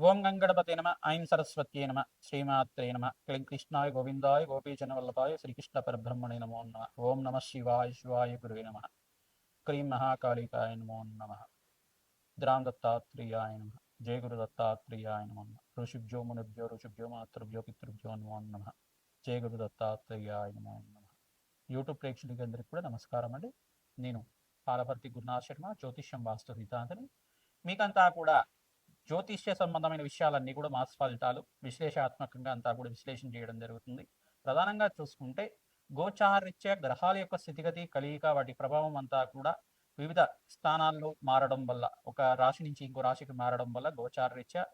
ఓం గంగణపతే నమ ఐం సరస్వత్యే నమ శ్రీమాత్రే నమ. క్లీం కృష్ణాయ గోవిందాయ గోపీజన వల్లభాయ శ్రీకృష్ణ పరబ్రహ్మణే నమో నమ. ఓం నమ శివాయ శివాయ గురువే నమ. క్రీం మహాకాళికాయ నమో నమ. ద్రాం దత్తాత్రేయాయ నమ. జయ గురు దత్తాత్రేయాయ నమో నమ. ఋషిభ్యో మునిభ్యో ఋషిభ్యో మాతృభ్యో పితృభ్యో నమో నమ. జయ గురు దత్తాత్రేయాయ నమో నమ. యూట్యూబ్ ప్రేక్షకులందరికీ కూడా నమస్కారం అండి. నేను పాలభర్తి గురునాథ్ శర్మ జ్యోతిష్యం వాస్తు సిద్ధాంతని మీకంతా కూడా జ్యోతిష్య సంబంధమైన విషయాలన్నీ కూడా మాస్ ఫలితాలు విశ్లేషాత్మకంగా అంతా కూడా విశ్లేషణ చేయడం జరుగుతుంది. ప్రధానంగా చూసుకుంటే గోచారరీత్యా గ్రహాల యొక్క స్థితిగతి కలియిక వాటి ప్రభావం అంతా కూడా వివిధ స్థానాల్లో మారడం వల్ల ఒక రాశి నుంచి ఇంకో రాశికి మారడం వల్ల గోచారరీత్యా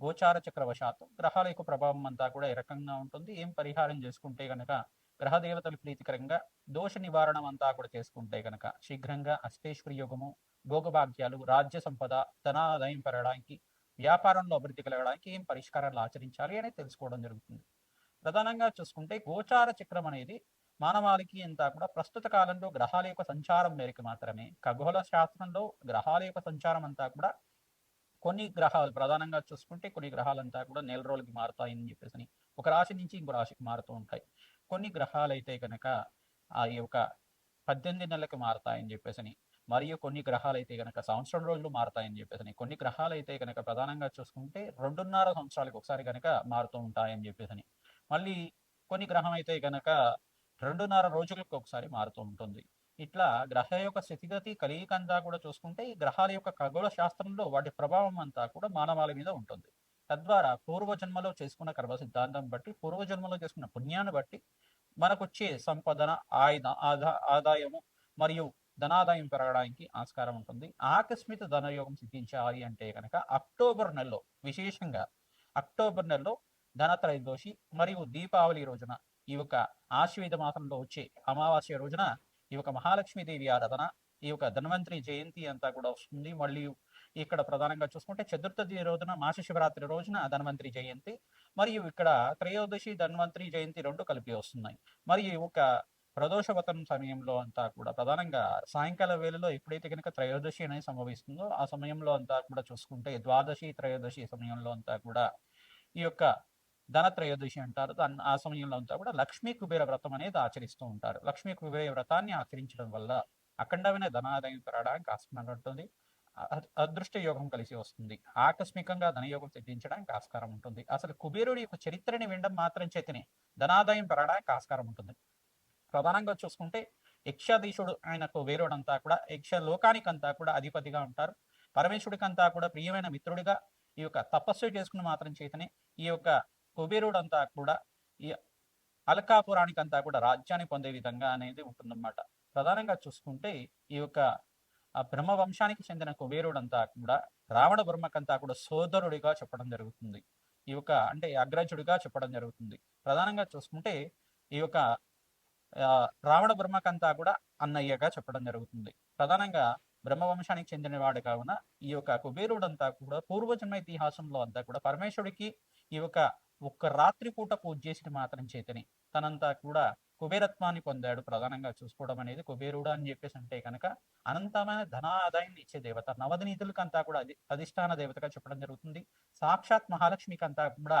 గోచార చక్రవశాత్తు గ్రహాల యొక్క ప్రభావం అంతా కూడా ఏ రకంగా ఉంటుంది ఏం పరిహారం చేసుకుంటే గనక గ్రహ దేవతలు ప్రీతికరంగా దోష నివారణ అంతా కూడా చేసుకుంటే గనక శీఘ్రంగా అష్టేశ్వరి యోగము భోగభాగ్యాలు రాజ్య సంపద ధనాదాయం పెరగడానికి వ్యాపారంలో అభివృద్ధి కలగడానికి ఏం పరిష్కారాలు ఆచరించాలి అనేది తెలుసుకోవడం జరుగుతుంది. ప్రధానంగా చూసుకుంటే గోచార చక్రం అనేది మానవాళికి అంతా కూడా ప్రస్తుత కాలంలో గ్రహాల యొక్క సంచారం మేరకు మాత్రమే ఖగోళ శాస్త్రంలో గ్రహాల యొక్క సంచారం అంతా కూడా కొన్ని గ్రహాలు ప్రధానంగా చూసుకుంటే కొన్ని గ్రహాలంతా కూడా నెల రోజులకి మారుతాయని చెప్పేసి ఒక రాశి నుంచి ఇంకో రాశికి మారుతూ ఉంటాయి. కొన్ని గ్రహాలు అయితే కనుక ఆ యొక్క పద్దెనిమిది నెలలకు మారుతాయని చెప్పేసి మరియు కొన్ని గ్రహాలు అయితే కనుక సంవత్సరం రోజులు మారుతాయని చెప్పేసి కొన్ని గ్రహాలు అయితే కనుక ప్రధానంగా చూసుకుంటే రెండున్నర సంవత్సరాలకు ఒకసారి కనుక మారుతూ ఉంటాయని చెప్పేసి మళ్ళీ కొన్ని గ్రహం అయితే కనుక రెండున్నర రోజులకు ఒకసారి మారుతూ ఉంటుంది. ఇట్లా గ్రహ యొక్క స్థితిగతి కలియికంతా కూడా చూసుకుంటే ఈ గ్రహాల యొక్క ఖగోళ శాస్త్రంలో వాటి ప్రభావం అంతా కూడా మానవాళి మీద ఉంటుంది. తద్వారా పూర్వజన్మలో చేసుకున్న కర్మ సిద్ధాంతం బట్టి పూర్వజన్మలో చేసుకున్న పుణ్యాన్ని బట్టి మనకొచ్చే సంపదన ఆయుధ ఆదా ఆదాయము మరియు ధనాదాయం పెరగడానికి ఆస్కారం ఉంటుంది. ఆకస్మిక ధనయోగం సిద్ధించాలి అంటే కనుక అక్టోబర్ నెలలో విశేషంగా అక్టోబర్ నెలలో ధనత్రయోదశి మరియు దీపావళి రోజున ఈ యొక్క ఆశ్వేద మాసంలో వచ్చే అమావాస్య రోజున ఈ యొక్క మహాలక్ష్మీదేవి ఆరాధన ఈ యొక్క ధన్వంతరి జయంతి అంతా కూడా వస్తుంది. మళ్ళీ ఇక్కడ ప్రధానంగా చూసుకుంటే చతుర్థి రోజున మాస శివరాత్రి రోజున ధన్వంతరి జయంతి మరియు ఇక్కడ త్రయోదశి ధన్వంతరి జయంతి రెండు కలిపి వస్తున్నాయి. మరియు ఒక ప్రదోషవతం సమయంలో అంతా కూడా ప్రధానంగా సాయంకాల వేళలో ఎప్పుడైతే కనుక త్రయోదశి అనేది సంభవిస్తుందో ఆ సమయంలో అంతా కూడా చూసుకుంటే ద్వాదశి త్రయోదశి సమయంలో అంతా కూడా ఈ యొక్క ధన త్రయోదశి అంటారు. ఆ సమయంలో అంతా కూడా లక్ష్మీ కుబేర వ్రతం అనేది ఆచరిస్తూ ఉంటారు. లక్ష్మీ కుబేర వ్రతాన్ని ఆచరించడం వల్ల అఖండమైన ధనాదాయం పెరగడానికి ఆస్కారం ఉంటుంది. అదృష్ట యోగం కలిసి వస్తుంది. ఆకస్మికంగా ధనయోగం సిద్ధించడానికి ఆస్కారం ఉంటుంది. అసలు కుబేరుడి యొక్క చరిత్రని వినడం మాత్రం చేతనే ధనాదాయం పెరగడానికి ఆస్కారం ఉంటుంది. ప్రధానంగా చూసుకుంటే యక్షాధీశుడు ఆయనకు వేరుడంతా కూడా యక్ష లోకానికంతా కూడా అధిపతిగా ఉంటారు. పరమేశ్వరుడికంతా కూడా ప్రియమైన మిత్రుడిగా ఈ యొక్క తపస్సు చేసుకుని మాత్రం చేతనే ఈ యొక్క కుబేరుడంతా కూడా ఈ అల్కాపురానికంతా కూడా రాజ్యాన్ని పొందే విధంగా అనేది ఉంటుందన్నమాట. ప్రధానంగా చూసుకుంటే ఈ యొక్క బ్రహ్మ వంశానికి చెందిన కుబేరుడంతా కూడా రావణ బ్రహ్మకంతా కూడా సోదరుడిగా చెప్పడం జరుగుతుంది. ఈ యొక్క అంటే అగ్రజుడిగా చెప్పడం జరుగుతుంది. ప్రధానంగా చూసుకుంటే ఈ యొక్క రావణ బ్రహ్మకంతా కూడా అన్నయ్యగా చెప్పడం జరుగుతుంది. ప్రధానంగా బ్రహ్మవంశానికి చెందినవాడు కావున ఈ యొక్క కుబేరుడంతా కూడా పూర్వజన్మ ఇతిహాసంలో అంతా కూడా పరమేశ్వరుడికి ఈ యొక్క ఒక్క రాత్రి పూట పూజ చేసిన మాత్రం చేతని. తనంతా కూడా కుబేరత్వాన్ని పొందాడు. ప్రధానంగా చూసుకోవడం అనేది కుబేరుడు అని చెప్పేసి అంటే కనుక అనంతమైన ధనాదాయాన్ని ఇచ్చే దేవత. నవదనీతులకు అంతా కూడా అధి అధిష్టాన దేవతగా చెప్పడం జరుగుతుంది. సాక్షాత్ మహాలక్ష్మికి అంతా కూడా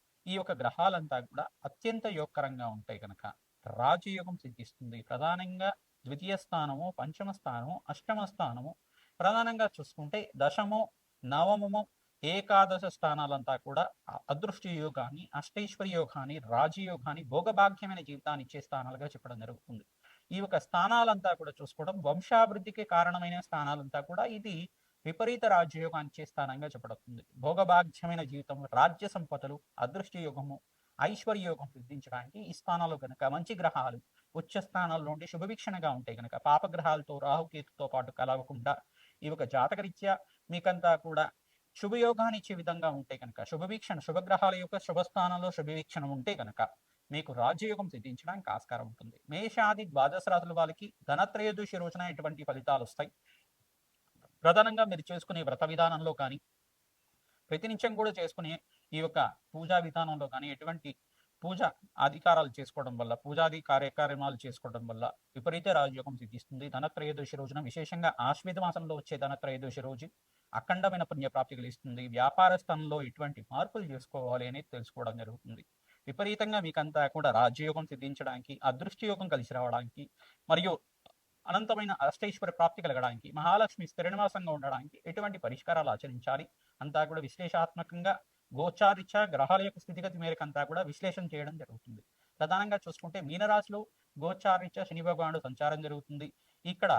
ఈ యొక్క గ్రహాలంతా కూడా అత్యంత యోగకరంగా ఉంటాయి కనుక రాజయోగం సిద్ధిస్తుంది. ప్రధానంగా ద్వితీయ స్థానము పంచమ స్థానము అష్టమ స్థానము. ప్రధానంగా చూసుకుంటే దశము నవమము ఏకాదశ స్థానాలంతా కూడా అదృష్ట యోగాన్ని అష్టైశ్వర యోగాన్ని రాజయోగాన్ని భోగభాగ్యమైన జీవితాన్ని ఇచ్చే స్థానాలుగా చెప్పడం జరుగుతుంది. ఈ యొక్క స్థానాలంతా కూడా చూసుకోవడం వంశాభివృద్ధికి కారణమైన స్థానాలంతా కూడా ఇది విపరీత రాజ్యయోగాన్ని చేస్తానంగా స్థానంగా చెప్పబడుతుంది. భోగభాగ్యమైన జీవితం రాజ్య సంపదలు అదృష్ట యోగము ఐశ్వర్య యోగం సిద్ధించడానికి ఈ స్థానాలు కనుక మంచి గ్రహాలు ఉచ్చ స్థానాల్లో ఉండి శుభవీక్షణగా ఉంటాయి కనుక పాపగ్రహాలతో రాహుకేతుతో పాటు కలవకుండా ఈ ఒక జాతకరీత్యా మీకంతా కూడా శుభయోగాన్ని ఇచ్చే విధంగా ఉంటే కనుక శుభవీక్షణ శుభగ్రహాల యొక్క శుభస్థానంలో శుభవీక్షణ ఉంటే కనుక మీకు రాజ్యయోగం సిద్ధించడానికి ఆస్కారం ఉంటుంది. మేషాది ద్వాదశ రాశుల వాళ్ళకి ధనత్రయోదశి రోజున ఎటువంటి ఫలితాలు వస్తాయి? ప్రధానంగా మీరు చేసుకునే వ్రత విధానంలో కానీ ప్రతినిత్యం కూడా చేసుకునే ఈ యొక్క పూజా విధానంలో కానీ ఎటువంటి పూజ అధికారాలు చేసుకోవడం వల్ల పూజాది కార్యక్రమాలు చేసుకోవడం వల్ల విపరీత రాజయోగం సిద్ధిస్తుంది. ధనత్రయోదశి రోజున విశేషంగా ఆశ్వేత మాసంలో వచ్చే ధనత్రయోదశి రోజు అఖండమైన పుణ్యప్రాప్తి కలిగిస్తుంది. వ్యాపార స్థానంలో ఎటువంటి మార్పులు చేసుకోవాలి అనేది తెలుసుకోవడం జరుగుతుంది. విపరీతంగా మీకంతా కూడా రాజ్యయోగం సిద్ధించడానికి అదృష్టయోగం కలిసి రావడానికి మరియు అనంతమైన అష్టైశ్వర ప్రాప్తి కలగడానికి మహాలక్ష్మి స్థిరనివాసంగా ఉండడానికి ఎటువంటి పరిష్కారాలు ఆచరించాలి? అంతా కూడా విశ్లేషాత్మకంగా గోచారిచ గ్రహాల యొక్క స్థితిగతి మేరకు అంతా కూడా విశ్లేషణ చేయడం జరుగుతుంది. ప్రధానంగా చూసుకుంటే మీనరాశిలో గోచారిత శని భగవానుడు సంచారం జరుగుతుంది. ఇక్కడ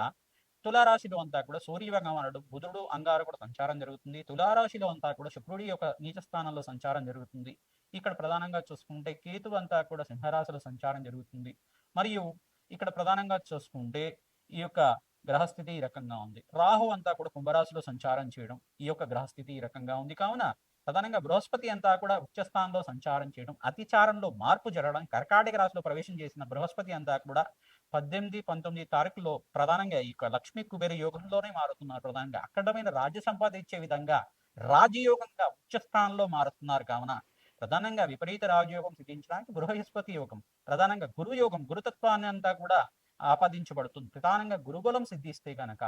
తులారాశిలో అంతా కూడా సూర్య భగవానుడు బుధుడు అంగారకుడు సంచారం జరుగుతుంది. తులారాశిలో అంతా కూడా శుక్రుడి యొక్క నీచ స్థానంలో సంచారం జరుగుతుంది. ఇక్కడ ప్రధానంగా చూసుకుంటే కేతు అంతా కూడా సింహరాశిలో సంచారం జరుగుతుంది. మరియు ఇక్కడ ప్రధానంగా చూసుకుంటే ఈ యొక్క గ్రహస్థితి ఈ రకంగా ఉంది. రాహు అంతా కూడా కుంభరాశిలో సంచారం చేయడం ఈ యొక్క గ్రహస్థితి ఈ రకంగా ఉంది. కావున ప్రధానంగా బృహస్పతి అంతా కూడా ఉచ్చస్థానంలో సంచారం చేయడం అతిచారంలో మార్పు జరగడం కర్కాటక రాశిలో ప్రవేశం చేసిన బృహస్పతి అంతా కూడా పద్దెనిమిది పంతొమ్మిది తారీఖులో ప్రధానంగా ఈ యొక్క లక్ష్మీ కుబేర యోగంలోనే మారుతున్నారు. ప్రధానంగా అఖండమైన రాజ్య సంపాద ఇచ్చే విధంగా రాజయోగంగా ఉచ్చస్థానంలో మారుతున్నారు. కావున ప్రధానంగా విపరీత రాజయోగం సిద్ధించడానికి బృహస్పతి యోగం ప్రధానంగా గురు యోగం గురుతత్వాన్ని అంతా కూడా ఆపాదించబడుతుంది. ప్రధానంగా గురుబలం సిద్ధిస్తే గనక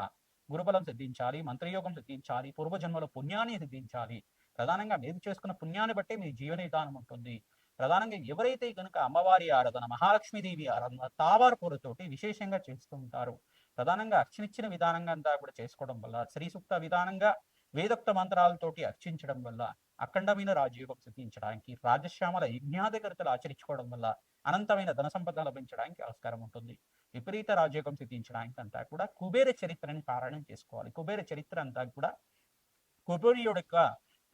గురుబలం సిద్ధించాలి మంత్రయోగం సిద్ధించాలి పూర్వజన్మల పుణ్యాన్ని సిద్ధించాలి. ప్రధానంగా మీరు చేసుకున్న పుణ్యాన్ని బట్టే మీ జీవన విధానం ఉంటుంది. ప్రధానంగా ఎవరైతే కనుక అమ్మవారి ఆరాధన మహాలక్ష్మీదేవి ఆరాధన తావారు పూలతోటి విశేషంగా చేస్తూ ఉంటారు ప్రధానంగా అర్చనిచ్చిన విధానంగా అంతా కూడా చేసుకోవడం వల్ల శ్రీ సూక్త విధానంగా వేదోక్త మంత్రాలతోటి అర్చించడం వల్ల అఖండమైన రాజయోగం సిద్ధించడానికి రాజశ్యామల యజ్ఞాధికర్తలు ఆచరించుకోవడం వల్ల అనంతమైన ధన సంపద లభించడానికి ఆస్కారం ఉంటుంది. విపరీత రాజయోగం సిద్ధించడానికి అంతా కూడా కుబేర చరిత్రని పారాయణం చేసుకోవాలి. కుబేర చరిత్ర అంతా కూడా కుబేరుడు యొక్క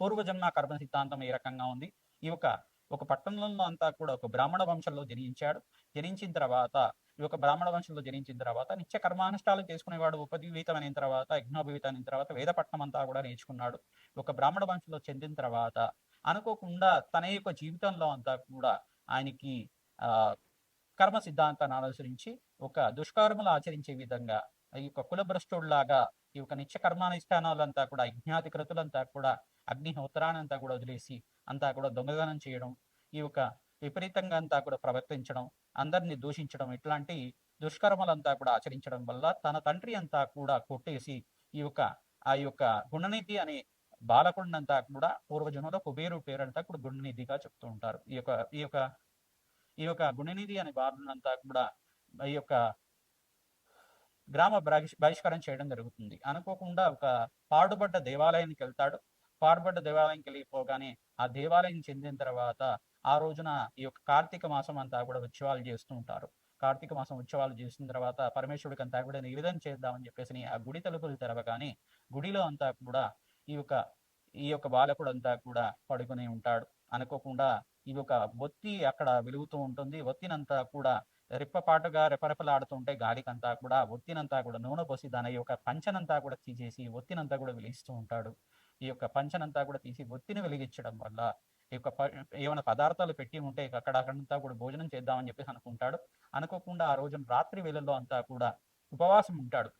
పూర్వజన్మ కర్మ సిద్ధాంతం ఏ రకంగా ఉంది? ఈ యొక్క ఒక పట్టణంలో అంతా కూడా ఒక బ్రాహ్మణ వంశంలో జనించాడు. జనించిన తర్వాత ఈ యొక్క బ్రాహ్మణ వంశంలో జనించిన తర్వాత నిత్య కర్మానుష్ఠాలు చేసుకునేవాడు ఉపజీవితమైన తర్వాత యజ్ఞోపవీతమైన తర్వాత వేదపట్నం అంతా కూడా నేర్చుకున్నాడు. ఒక బ్రాహ్మణ వంశంలో చెందిన తర్వాత అనుకోకుండా తన యొక్క జీవితంలో అంతా కూడా ఆయనకి ఆ కర్మ సిద్ధాంతాన్ని అనుసరించి ఒక దుష్కర్మలు ఆచరించే విధంగా ఈ యొక్క కులభ్రష్టుడిలాగా ఈ యొక్క నిత్య కర్మానుష్ఠానాలంతా కూడా యజ్ఞాధికృతులంతా కూడా అగ్నిహోత్రానంతా కూడా వదిలేసి అంతా కూడా దొంగదనం చేయడం ఈ యొక్క విపరీతంగా అంతా కూడా ప్రవర్తించడం అందరిని దూషించడం ఇట్లాంటి దుష్కర్మలంతా కూడా ఆచరించడం వల్ల తన తండ్రి అంతా కూడా కొట్టేసి ఈ యొక్క ఆ యొక్క గుణనిధి అనే బాలకుడినంతా కూడా పూర్వజనంలో కుబేరు పేరంతా కూడా గుణనిధిగా చెప్తూ ఉంటారు. ఈ యొక్క ఈ యొక్క ఈ యొక్క గుణనిధి అనే బాలునంతా కూడా ఈ యొక్క గ్రామ బహిష్కారం చేయడం జరుగుతుంది. అనుకోకుండా ఒక పాడుబడ్డ దేవాలయానికి వెళ్తాడు. పాడుబడ్డ దేవాలయానికి వెళ్ళిపోగానే ఆ దేవాలయం చెందిన తర్వాత ఆ రోజున ఈ యొక్క కార్తీక మాసం అంతా కూడా ఉత్సవాలు చేస్తూ ఉంటారు. కార్తీక మాసం ఉత్సవాలు చేసిన తర్వాత పరమేశ్వరుడికి అంతా కూడా నివేదన చేద్దామని చెప్పేసి ఆ గుడి తలుపులు తెరవగానే గుడిలో అంతా కూడా ఈ యొక్క ఈ యొక్క బాలకుడు అంతా కూడా పడుకుని ఉంటాడు. అనుకోకుండా ఇది ఒక బొత్తి అక్కడ వెలుగుతూ ఉంటుంది. ఒత్తినంతా కూడా రెప్పపాటుగా రెపరెపలాడుతుంటే గాలికంతా కూడా ఒత్తినంతా కూడా నూనె పోసి దాని యొక్క పంచనంతా కూడా తీసేసి ఒత్తినంతా కూడా వెలిగిస్తూ ఉంటాడు. ఈ యొక్క పంచనంతా కూడా తీసి ఒత్తిని వెలిగించడం వల్ల ఈ యొక్క ప- ఏమైనా పదార్థాలు పెట్టి ఉంటే అక్కడ అక్కడంతా కూడా భోజనం చేద్దామని చెప్పేసి అనుకుంటాడు. అనుకోకుండా ఆ రోజున రాత్రి వేళల్లో అంతా కూడా ఉపవాసం ఉంటాడు.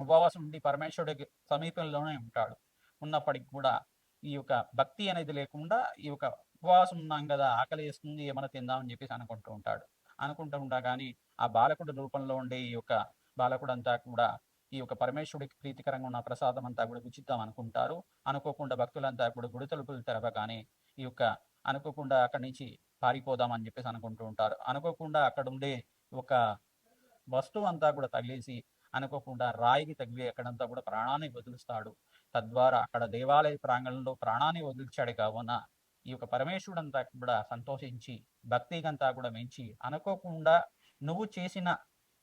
ఉపవాసం ఉండి పరమేశ్వరుడికి సమీపంలోనే ఉంటాడు. ఉన్నప్పటికి కూడా ఈ యొక్క భక్తి అనేది లేకుండా ఈ యొక్క ఉపవాసం ఉన్నాం కదా ఆకలి వేస్తుంది ఏమైనా తిందామని చెప్పేసి అనుకుంటూ ఉంటాడు. అనుకుంటూ ఉంటా కానీ ఆ బాలకుడి రూపంలో ఉండే ఈ యొక్క బాలకుడు అంతా కూడా ఈ యొక్క పరమేశ్వరుడికి ప్రీతికరంగా ఉన్న ప్రసాదం అంతా కూడా ఉచితం అనుకుంటారు. అనుకోకుండా భక్తులంతా కూడా గుడి తలుపులు తెరవగానే ఈ యొక్క అనుకోకుండా అక్కడి నుంచి పారిపోదామని చెప్పేసి అనుకుంటూ ఉంటారు. అనుకోకుండా అక్కడ ఉండే ఒక వస్తువు అంతా కూడా తగిలేసి అనుకోకుండా రాయికి తగిలి అక్కడంతా కూడా ప్రాణాన్ని వదులుస్తాడు. తద్వారా అక్కడ దేవాలయ ప్రాంగణంలో ప్రాణాన్ని వదిలించాడు కావున ఈ యొక్క పరమేశ్వరుడంతా కూడా సంతోషించి భక్తికంతా కూడా మెంచి అనుకోకుండా నువ్వు చేసిన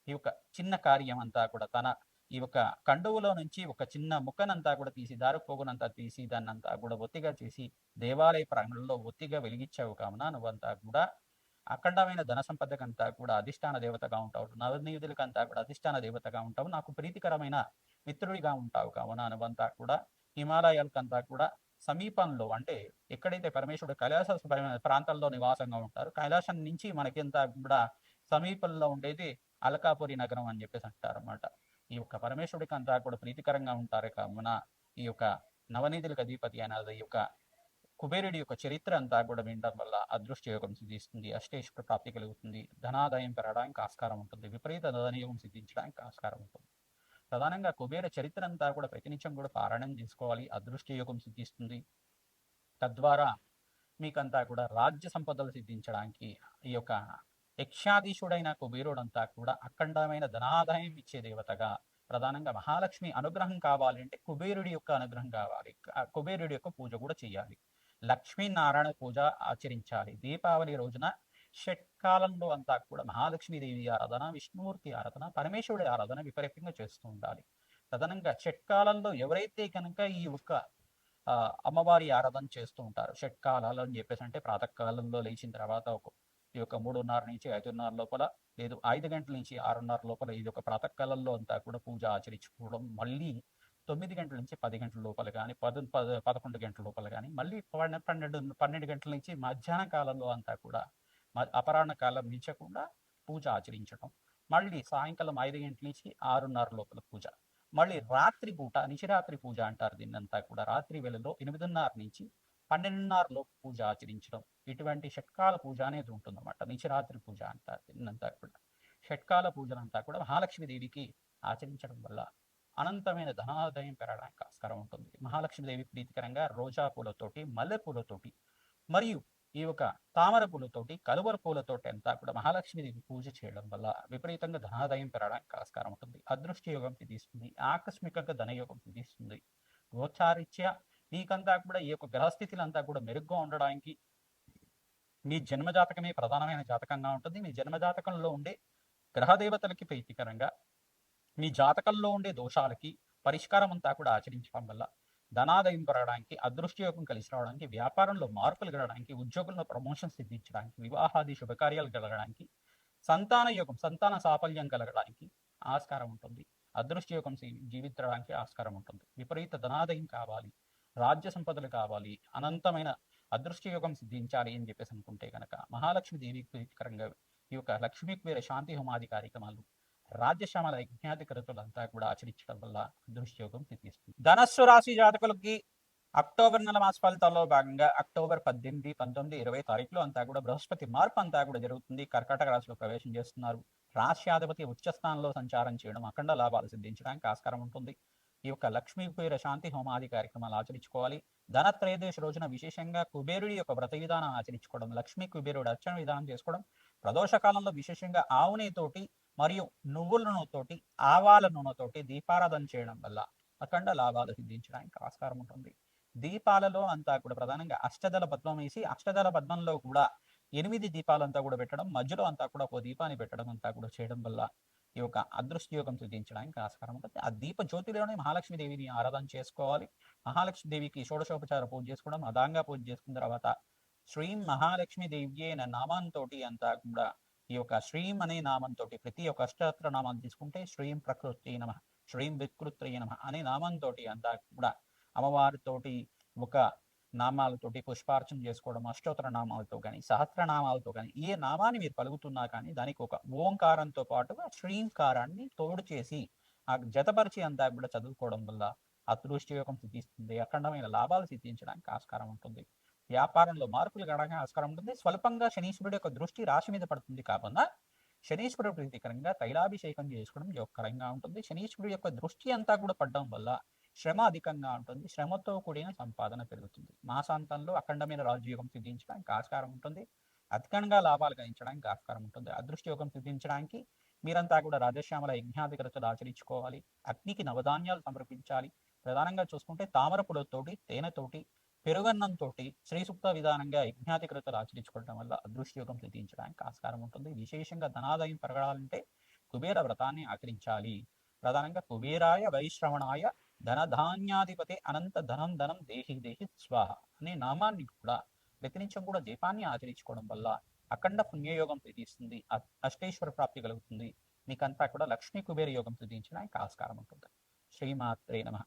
ఈ యొక్క చిన్న కార్యం అంతా కూడా తన ఈ యొక్క కండువులో నుంచి ఒక చిన్న ముక్కనంతా కూడా తీసి దారుపోగునంతా తీసి దాన్నంతా కూడా ఒత్తిగా చేసి దేవాలయ ప్రాంగణంలో ఒత్తిగా వెలిగించావు కావున నువ్వంతా కూడా అఖండమైన ధన సంపదకంతా కూడా అధిష్టాన దేవతగా ఉంటావు. నవనీయుదులకంతా కూడా అధిష్టాన దేవతగా ఉంటావు. నాకు ప్రీతికరమైన మిత్రుడిగా ఉంటావు కావున నువ్వంతా కూడా హిమాలయాలకంతా కూడా సమీపంలో అంటే ఎక్కడైతే పరమేశ్వరుడు కైలాస ప్రాంతాల్లో నివాసంగా ఉంటారు కైలాసం నుంచి మనకింత కూడా సమీపంలో ఉండేది అలకాపురి నగరం అని చెప్పేసి అంటారు ఈ యొక్క పరమేశ్వరుడికి అంతా కూడా ప్రీతికరంగా ఉంటారు కావున ఈ యొక్క నవనీతులకు అధిపతి అనేది ఈ యొక్క కుబేరుడి యొక్క చరిత్ర అంతా కూడా వినడం వల్ల అదృష్ట యోగం సిద్ధిస్తుంది అష్టేశ్వర ప్రాప్తి కలుగుతుంది ధనాదాయం పెరగడానికి ఆస్కారం ఉంటుంది విపరీత ధనయోగం సిద్ధించడానికి ఆస్కారం ఉంటుంది. ప్రధానంగా కుబేర చరిత్ర అంతా కూడా ప్రతినిత్యం కూడా పారాయణం చేసుకోవాలి. అదృష్ట యోగం సిద్ధిస్తుంది. తద్వారా మీకంతా కూడా రాజ్య సంపదలు సిద్ధించడానికి ఈ యొక్క యక్షాధీశుడైన కుబేరుడంతా కూడా అఖండమైన ధనాదాయం ఇచ్చే దేవతగా ప్రధానంగా మహాలక్ష్మి అనుగ్రహం కావాలంటే కుబేరుడి యొక్క అనుగ్రహం కావాలి. కుబేరుడి యొక్క పూజ కూడా చేయాలి. లక్ష్మీనారాయణ పూజ ఆచరించాలి. దీపావళి రోజున షట్కాలంలో అంతా కూడా మహాలక్ష్మీదేవి ఆరాధన విష్ణుమూర్తి ఆరాధన పరమేశ్వరుడి ఆరాధన విపరీతంగా చేస్తూ ఉండాలి. తదనంగా షట్కాలంలో ఎవరైతే కనుక ఈ ఒక్క అమ్మవారి ఆరాధన చేస్తూ ఉంటారు షట్కాలాలు అని చెప్పేసి అంటే ప్రాతకాలంలో లేచిన తర్వాత ఒక ఈ యొక్క మూడున్నర నుంచి ఐదున్నర లోపల లేదు ఐదు గంటల నుంచి ఆరున్నర లోపల ఇది ఒక ప్రాతకాలంలో అంతా కూడా పూజ ఆచరించుకోవడం మళ్ళీ తొమ్మిది గంటల నుంచి పది గంటల లోపల కానీ పద పద పదకొండు గంటల లోపల కానీ మళ్ళీ పన్నెండు పన్నెండు గంటల నుంచి మధ్యాహ్న కాలంలో అంతా కూడా అపరాహ్న కాలం మించకుండా పూజ ఆచరించడం మళ్ళీ సాయంకాలం ఐదు గంటల నుంచి ఆరున్నర లోపల పూజ మళ్ళీ రాత్రి పూట నిశిరాత్రి పూజ అంటారు దీన్నంతా కూడా. రాత్రి వేళలో ఎనిమిదిన్నర నుంచి పన్నెండున్నర లోపు పూజ ఆచరించడం ఇటువంటి షట్కాల పూజ అనేది ఉంటుందన్నమాట. నిశిరాత్రి పూజ అంటారు దీన్నంతా కూడా. షట్కాల పూజలంతా కూడా మహాలక్ష్మి దేవికి ఆచరించడం వల్ల అనంతమైన ధనాదాయం పెరగడానికి ఆస్కారం ఉంటుంది. మహాలక్ష్మి దేవి ప్రీతికరంగా రోజా పూలతోటి మల్లె పూలతోటి మరియు ఈ యొక్క తామర పూలతోటి కలువర పూలతోటి అంతా కూడా మహాలక్ష్మీదేవి పూజ చేయడం వల్ల విపరీతంగా ధనాదాయం పెరగడానికి ఆస్కారం ఉంటుంది. అదృష్ట యోగం తీస్తుంది. ఆకస్మికంగా ధనయోగం తీస్తుంది. గోచారిత్య మీకంతా కూడా ఈ యొక్క గ్రహస్థితులంతా కూడా మెరుగ్గా ఉండడానికి మీ జన్మ జాతకమే ప్రధానమైన జాతకంగా ఉంటుంది. మీ జన్మ జాతకంలో ఉండే గ్రహదేవతలకి ప్రీతికరంగా మీ జాతకంలో ఉండే దోషాలకి పరిష్కారం అంతా కూడా ఆచరించడం వల్ల ధనాదాయం పెరగడానికి అదృష్టయోగం కలిసి రావడానికి వ్యాపారంలో మార్పులు కలగడానికి ఉద్యోగంలో ప్రమోషన్ సిద్ధించడానికి వివాహాది శుభకార్యాలు కలగడానికి సంతాన యోగం సంతాన సాఫల్యం కలగడానికి ఆస్కారం ఉంటుంది. అదృష్టయోగం జీవించడానికి ఆస్కారం ఉంటుంది. విపరీత ధనాదయం కావాలి. రాజ్య సంపదలు కావాలి. అనంతమైన అదృష్టయోగం సిద్ధించాలి అని చెప్పేసి అనుకుంటే కనుక మహాలక్ష్మి దేవికి ప్రీతికరంగా ఈ యొక్క లక్ష్మీ కుబేర శాంతి హోమాది కార్యక్రమాలు రాజ్యశామల యజ్ఞాతి కృతులంతా కూడా ఆచరించడం వల్ల అదృష్టయోగం సిద్ధిస్తుంది ధనస్సు రాశి జాతకులకి అక్టోబర్ నెల మాస ఫలితాల్లో భాగంగా అక్టోబర్ పద్దెనిమిది పంతొమ్మిది ఇరవై తారీఖులో అంతా కూడా బృహస్పతి మార్పు అంతా కూడా జరుగుతుంది. కర్కాటక రాశిలో ప్రవేశం చేస్తున్నారు. రాశ్యాధిపతి ఉచ్చ స్థానంలో సంచారం చేయడం అఖండ లాభాలు సిద్ధించడానికి ఆస్కారం ఉంటుంది. ఈ యొక్క లక్ష్మీ కుబేర శాంతి హోమాది కార్యక్రమాలు ఆచరించుకోవాలి. ధనత్రయోదశి రోజున విశేషంగా కుబేరుడి యొక్క వ్రత విధానం ఆచరించుకోవడం లక్ష్మీ కుబేరుడు అర్చన విధానం చేసుకోవడం ప్రదోష కాలంలో విశేషంగా ఆవునేతోటి మరియు నువ్వుల నూనెతోటి ఆవాల నూనెతోటి దీపారాధన చేయడం వల్ల అఖండ లాభాలు సిద్ధించడానికి ఆస్కారం ఉంటుంది. దీపాలలో అంతా కూడా ప్రధానంగా అష్టదళ పద్మం వేసి అష్టదళ పద్మంలో కూడా ఎనిమిది దీపాలంతా కూడా పెట్టడం మధ్యలో అంతా కూడా ఒక దీపాన్ని పెట్టడం అంతా కూడా చేయడం వల్ల ఈ యొక్క అదృష్ట యోగం సిద్ధించడానికి ఆస్కారం ఉంటుంది. ఆ దీప జ్యోతిలోనే మహాలక్ష్మి దేవిని ఆరాధన చేసుకోవాలి. మహాలక్ష్మీదేవికి షోడశోపచార పూజ చేసుకోవడం అదాంగా పూజ చేసుకున్న తర్వాత శ్రీం మహాలక్ష్మి దేవి నామాంతో అంతా కూడా ఈ యొక్క శ్రీం అనే నామంతో ప్రతి ఒక్క అష్టాత్ర నామాన్ని తీసుకుంటే శ్రీం ప్రకృతి నమ శ్రీం వికృత్రి నమ అనే నామంతో అంతా కూడా అమ్మవారితోటి ఒక నామాలతోటి పుష్పార్చన చేసుకోవడం అష్టోత్తర నామాలతో కానీ సహస్రనామాలతో కానీ ఏ నామాన్ని మీరు పలుకుతున్నా కానీ దానికి ఒక ఓంకారంతో పాటుగా శ్రీంకారాన్ని తోడు చేసి ఆ జతపరిచి అంతా కూడా చదువుకోవడం వల్ల అదృష్టయోగం సిద్ధిస్తుంది అఖండమైన లాభాలు సిద్ధించడానికి ఆస్కారం ఉంటుంది. వ్యాపారంలో మార్పులు గడగా ఆస్కారం ఉంటుంది. స్వల్పంగా శనీశ్వరుడు యొక్క దృష్టి రాశి మీద పడుతుంది కాకుండా శనీశ్వరుడు ప్రీతికరంగా తైలాభిషేకం చేసుకోవడం యోగకరంగా ఉంటుంది. శనీశ్వరుడు యొక్క దృష్టి అంతా కూడా పడడం వల్ల శ్రమ అధికంగా ఉంటుంది. శ్రమతో కూడిన సంపాదన పెరుగుతుంది. మాసాంతంలో అఖండమైన రాజయోగం సిద్ధించడానికి ఆస్కారం ఉంటుంది. అధికంగా లాభాలు గణించడానికి ఆస్కారం ఉంటుంది. అదృష్టయోగం సిద్ధించడానికి మీరంతా కూడా రాజశ్యామల యజ్ఞాధికరతలు ఆచరించుకోవాలి. అగ్నికి నవధాన్యాలు సమర్పించాలి. ప్రధానంగా చూసుకుంటే తామర పొడతోటి తేనెతోటి పెరుగన్నంతో శ్రీ సూక్త విధానంగా యజ్ఞాతికృతలు ఆచరించుకోవడం వల్ల అదృష్టయోగం సిద్ధించడానికి ఆస్కారం ఉంటుంది. విశేషంగా ధనాదాయం పెరగాలంటే కుబేర వ్రతాన్ని ఆచరించాలి. ప్రధానంగా కుబేరాయ వైశ్రవణాయ ధనధాన్యాధిపతి అనంత ధనం ధనం దేహి దేహి స్వాహ అనే నామాన్ని కూడా ప్రతినిత్యం కూడా దీపాన్ని ఆచరించుకోవడం వల్ల అఖండ పుణ్యయోగం సిద్ధిస్తుంది అష్టేశ్వర ప్రాప్తి కలుగుతుంది. మీకంతా కూడా లక్ష్మీ కుబేర యోగం సిద్ధించడానికి ఆస్కారం ఉంటుంది. శ్రీమాత్రే నమ.